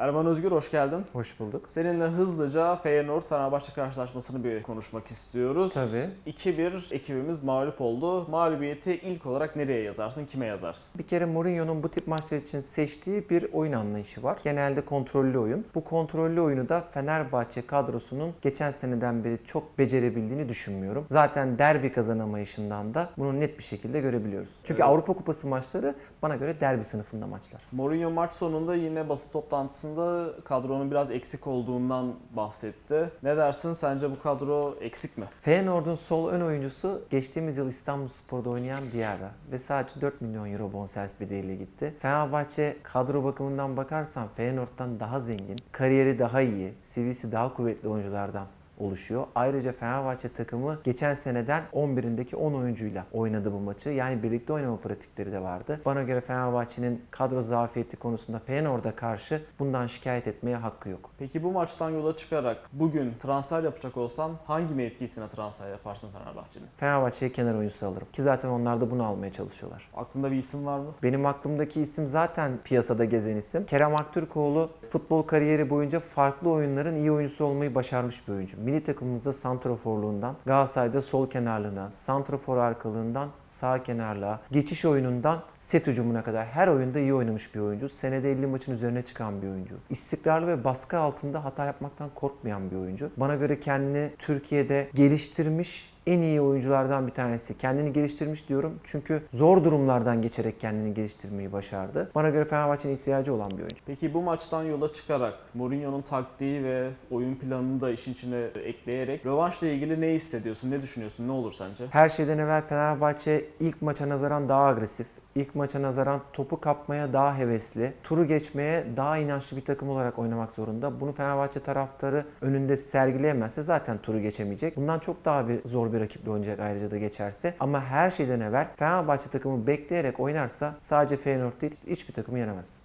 Erman Özgür hoş geldin. Hoş bulduk. Seninle hızlıca Feyenoord Fenerbahçe karşılaşmasını bir konuşmak istiyoruz. Tabii. 2-1 ekibimiz mağlup oldu. Mağlubiyeti ilk olarak nereye yazarsın, kime yazarsın? Bir kere Mourinho'nun bu tip maçlar için seçtiği bir oyun anlayışı var. Genelde kontrollü oyun. Bu kontrollü oyunu da Fenerbahçe kadrosunun geçen seneden beri çok becerebildiğini düşünmüyorum. Zaten derbi kazanamayışından da bunu net bir şekilde görebiliyoruz. Çünkü Evet. Avrupa Kupası maçları bana göre derbi sınıfında maçlar. Mourinho maç sonunda yine basın toplantısında kadronun biraz eksik olduğundan bahsetti. Ne dersin? Sence bu kadro eksik mi? Feyenoord'un sol ön oyuncusu geçtiğimiz yıl İstanbulspor'da oynayan Diarra ve sadece 4 milyon euro bonservis bedeliyle gitti. Fenerbahçe kadro bakımından bakarsan Feyenoord'dan daha zengin, kariyeri daha iyi, CV'si daha kuvvetli oyunculardan oluşuyor. Ayrıca Fenerbahçe takımı geçen seneden 11'indeki 10 oyuncuyla oynadı bu maçı. Yani birlikte oynama pratikleri de vardı. Bana göre Fenerbahçe'nin kadro zafiyeti konusunda Feyenoord'a karşı bundan şikayet etmeye hakkı yok. Peki bu maçtan yola çıkarak bugün transfer yapacak olsan hangi mevkisine transfer yaparsın Fenerbahçe'nin? Fenerbahçe'ye kenar oyuncusu alırım. Ki zaten onlar da bunu almaya çalışıyorlar. Aklında bir isim var mı? Benim aklımdaki isim zaten piyasada gezen isim. Kerem Aktürkoğlu futbol kariyeri boyunca farklı oyunların iyi oyuncusu olmayı başarmış bir oyuncu. Milli takımımızda santraforluğundan, Galatasaray'da sol kenarlığına, santrafor arkalığından sağ kenarlığa, geçiş oyunundan set hücumuna kadar her oyunda iyi oynamış bir oyuncu. Senede 50 maçın üzerine çıkan bir oyuncu. İstikrarlı ve baskı altında hata yapmaktan korkmayan bir oyuncu. Bana göre kendini Türkiye'de geliştirmiş en iyi oyunculardan bir tanesi. Kendini geliştirmiş diyorum çünkü zor durumlardan geçerek kendini geliştirmeyi başardı. Bana göre Fenerbahçe'nin ihtiyacı olan bir oyuncu. Peki bu maçtan yola çıkarak Mourinho'nun taktiği ve oyun planını da işin içine ekleyerek rövanşla ilgili ne hissediyorsun, ne düşünüyorsun, ne olur sence? Her şeyden evvel Fenerbahçe ilk maça nazaran daha agresif. İlk maça nazaran topu kapmaya daha hevesli, turu geçmeye daha inançlı bir takım olarak oynamak zorunda. Bunu Fenerbahçe taraftarı önünde sergileyemezse zaten turu geçemeyecek. Bundan çok daha bir zor bir rakiple oynayacak ayrıca da geçerse. Ama her şeyden evvel Fenerbahçe takımı bekleyerek oynarsa sadece Feyenoord değil hiçbir takımı yenemez.